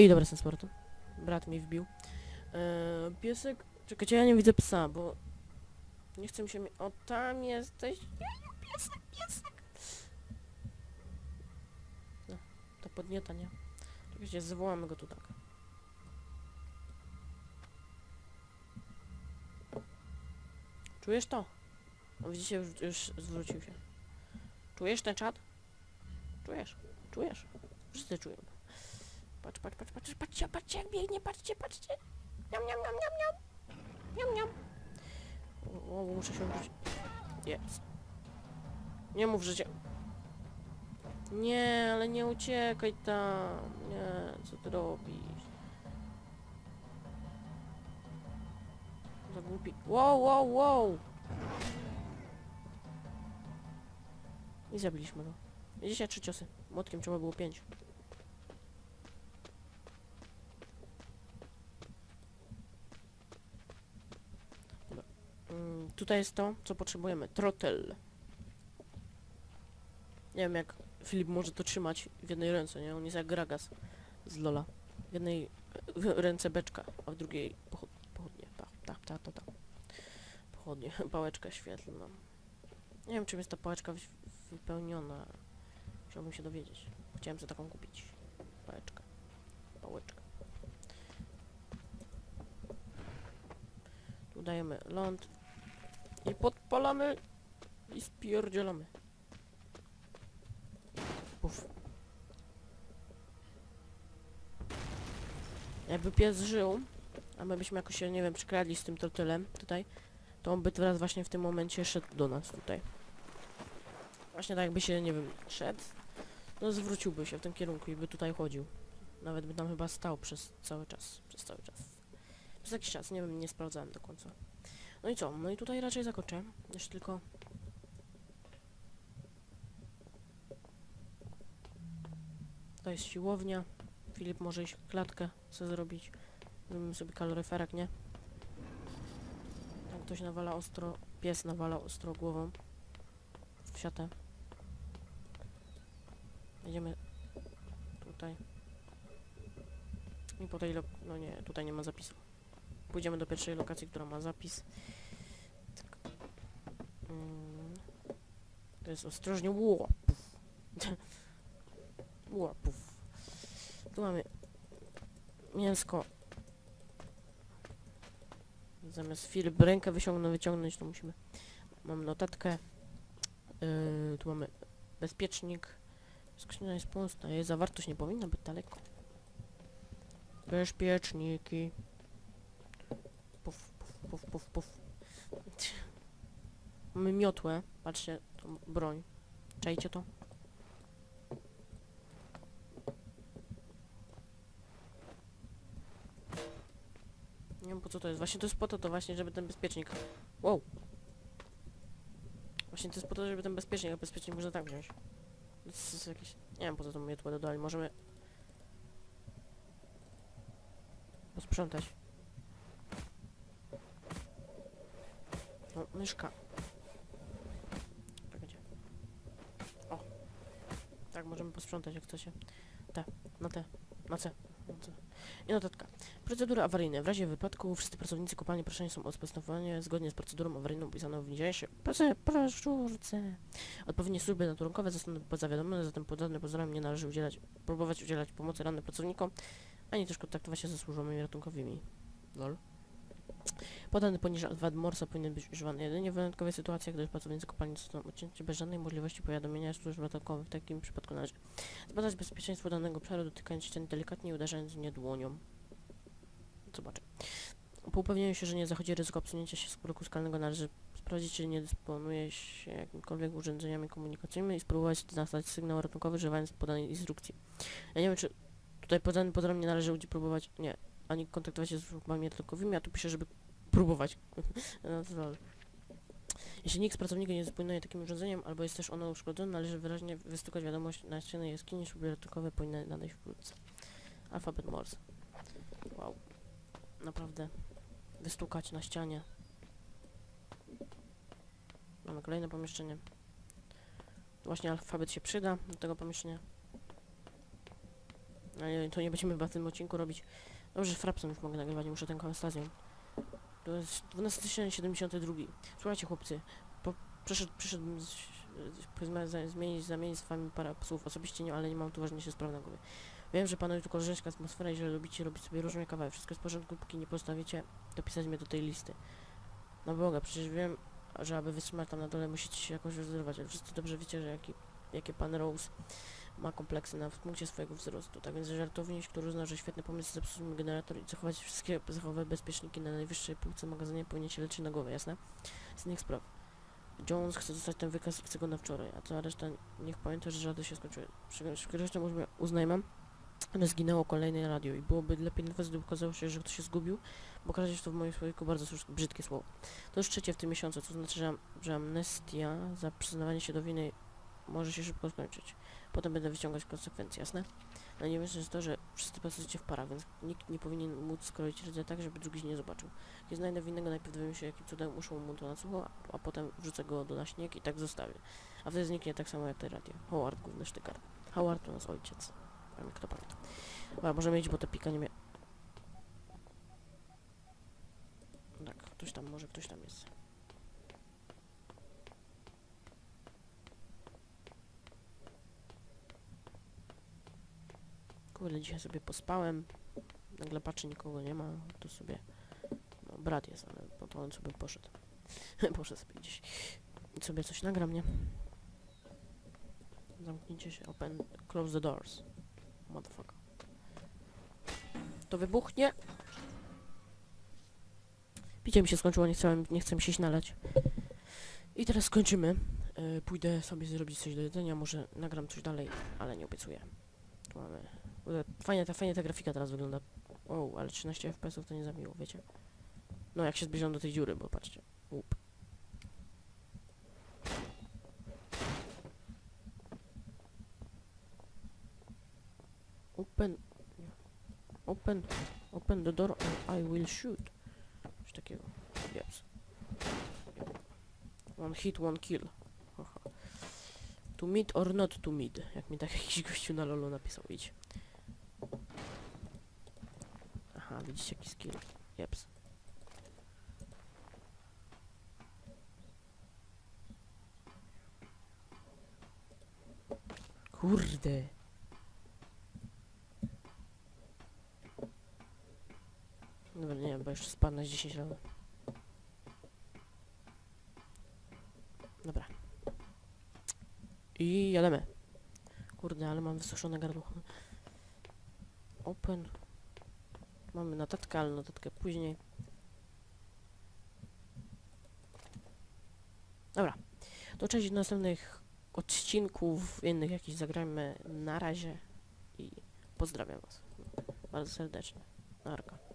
I dobra, z powrotem. Brat mi wbił. Eee, piesek... Czekajcie, ja nie widzę psa, bo... Nie chcę mi się... Mi... O, tam jesteś. Piesek, piesek. No, to podnieta, nie? Czekajcie, zawołamy go tu tak. Czujesz to? Widzicie, już, już zwrócił się. Czujesz ten czat? Czujesz? Czujesz? Wszyscy czują. Patrz, patrz, patrz, patrz, patrzcie, patrzcie jak biegnie, patrzcie, patrzcie. Niam, niam, niam, niam, niam. Niam, niam. O, muszę się odwrócić. Jest. Nie mów, że cię... Nie, ale nie uciekaj tam. Nie, co ty robisz? Za głupi. Wow, wow, wow! I zabiliśmy go. 23 ciosy. Młotkiem trzeba było 5. tutaj jest to, co potrzebujemy. Trotel. Nie wiem jak Filip może to trzymać w jednej ręce, nie? On jest jak Gragas z Lola. W jednej w ręce beczka, a w drugiej pochod pochodnie. Tak, tak, tak, to tak. Pochodnie, pałeczka świetlna. Nie wiem czym jest ta pałeczka wy- wypełniona. Chciałbym się dowiedzieć. Chciałem sobie taką kupić. Pałeczkę. Pałeczkę. Tu dajemy ląd. I podpalamy. I spierdzielamy. Puf. Jakby pies żył, a my byśmy jakoś się, nie wiem, przykradli z tym trotylem tutaj, to on by teraz właśnie w tym momencie szedł do nas tutaj. Właśnie tak jakby się, nie wiem, szedł, no zwróciłby się w tym kierunku i by tutaj chodził. Nawet by tam chyba stał przez cały czas, przez cały czas. Przez jakiś czas, nie wiem, nie sprawdzałem do końca. No i co? No i tutaj raczej zakończę. Jeszcze tylko... To jest siłownia. Filip może iść klatkę co zrobić. Zrobimy sobie kaloryferek, nie? Tam ktoś nawala ostro... Pies nawala ostro głową. W siatę. Jedziemy tutaj. I po tej. No nie, tutaj nie ma zapisu. Pójdziemy do pierwszej lokacji, która ma zapis. Tak. Mm. To jest ostrożnie łopów. łopów. Tu mamy mięsko. Zamiast Filip rękę wyciągnąć, wyciągnąć, to musimy. Mamy notatkę. Yy, tu mamy bezpiecznik. Skrzynia jest pusta. Jej zawartość nie powinna być daleko. Bezpieczniki. Puf, puf, puf. Mamy miotłę. Patrzcie, tą broń. Czajcie to? Nie wiem po co to jest. Właśnie to jest po to, to właśnie, żeby ten bezpiecznik... Wow! Właśnie to jest po to, żeby ten bezpiecznik, a bezpiecznik można tak wziąć. To jest jakieś... Nie wiem po co tą miotłę dodali. Możemy... Posprzątać. No, myszka. Czekajcie. O. Tak, możemy posprzątać jak chcecie. Te, na te, na C. Na C. I notatka. Procedury awaryjne. W razie wypadku wszyscy pracownicy kopalni proszeni są o postępowanie zgodnie z procedurą awaryjną opisaną w niniejszej broszurce. Odpowiednie służby ratunkowe zostaną pozawiadomione, zatem pod żadnym pozorem nie należy udzielać, próbować udzielać pomocy rannym pracownikom, ani też kontaktować się ze służbami ratunkowymi. Lol. Podany poniżej adwad morsa powinien być używany jedynie w wyjątkowych sytuacjach, gdy pracownicy kopalni zostaną odcięci bez żadnej możliwości powiadomienia służb ratunkowych. W takim przypadku należy zbadać bezpieczeństwo danego obszaru, dotykając ścian delikatnie i uderzając w nie dłonią. Zobaczę. Po upewnieniu się, że nie zachodzi ryzyko obsunięcia się z bloku skalnego, należy sprawdzić, czy nie dysponuje się jakimkolwiek urządzeniami komunikacyjnymi i spróbować znaleźć sygnał ratunkowy, używając podanej instrukcji. Ja nie wiem, czy tutaj podanym pozorem nie należy próbować, nie, ani kontaktować się z służbami ratunkowymi, a tu pisze, żeby próbować. no. Jeśli nikt z pracowników nie dysponuje takim urządzeniem, albo jest też ono uszkodzone, należy wyraźnie wystukać wiadomość na ścianę jaskini, służby ratunkowe powinny nadejść wkrótce. Alfabet Morse. Wow. Naprawdę. Wystukać na ścianie. Mamy kolejne pomieszczenie. Właśnie alfabet się przyda do tego pomieszczenia. Ale to nie będziemy w tym odcinku robić. Dobrze, Frapson już mogę nagrywać, nie muszę ten konstazją. To jest 12.72. Słuchajcie chłopcy, po, przyszedł, przyszedł z, powiedzmy, zmienić, zamienić z wami parę słów. Osobiście nie, ale nie mam tu ważniejszych spraw na głowie. Wiem, że panuje tu koleżeńska atmosfera i że lubicie robić sobie różne kawały. Wszystko jest w porządku, póki nie postawicie dopisać mnie do tej listy. No Boga, przecież wiem, że aby wytrzymać tam na dole musicie się jakoś rozrywać, ale wszyscy dobrze wiecie, że jaki, jakie pan Rose ma kompleksy na punkcie swojego wzrostu. Tak więc żartowniś, który uzna, że świetny pomysł jest zepsuć generator i zachować wszystkie zachowe bezpieczniki na najwyższej półce magazynie powinien się leczyć na głowę, jasne? Z innych spraw. Jones chce dostać ten wykaz i chce go na wczoraj, a cała reszta niech pamięta, że żarty się skończyły. Zresztą uzna- uznajmy, że zginęło kolejne radio i byłoby lepiej nawet, gdyby okazało się, że ktoś się zgubił, bo kradź to w moim słoiku bardzo brzydkie słowo. To już trzecie w tym miesiącu, co znaczy, że, że amnestia za przyznawanie się do winy może się szybko skończyć. Potem będę wyciągać konsekwencje, jasne? Najważniejsze jest to, że wszyscy pracujecie w parach, więc nikt nie powinien móc skroić rdzenia tak, żeby drugi się nie zobaczył. Jak znajdę winnego, najpierw dowiem się, jakim cudem muszą mu to na sucho, a, a potem wrzucę go do na śnieg i tak zostawię. A wtedy zniknie tak samo jak te radio. Howard, główny sztykar. Howard to nas ojciec. Wiem, kto pamięta. Dobra, możemy iść, bo to pika nie mnie... Tak, ktoś tam, może ktoś tam jest. Kurde, dzisiaj sobie pospałem. Nagle patrzę, nikogo nie ma, to sobie... No, brat jest, ale no to on sobie poszedł. poszedł sobie gdzieś. I sobie coś nagram, nie? Zamknijcie się, open, close the doors. Motherfucker. To wybuchnie. Picie mi się skończyło, nie chcę, nie chcę mi się nalać. I teraz skończymy. E, pójdę sobie zrobić coś do jedzenia, może nagram coś dalej, ale nie obiecuję. Tu mamy... Kurde, Fajnie ta, fajnie ta grafika teraz wygląda. O, ale 13 FPS-ów to nie za miło, wiecie? No, jak się zbliżam do tej dziury, bo patrzcie. Łup. Open... Open... Open the door and I will shoot. Coś takiego. Yes. One hit, one kill. To meet or not to meet. Jak mi tak jakiś gościu na lolu napisał. Idź. Aha, widzicie jaki skill. Jeps. Kurde. Dobra, nie wiem, bo jeszcze spadnę z 10 razy. Dobra. I jademy. Kurde, ale mam wysuszone gardło. Open. Mamy notatkę, ale notatkę później. Dobra. To cześć do następnych odcinków innych jakichś zagrajmy na razie i pozdrawiam was bardzo serdecznie. Narka.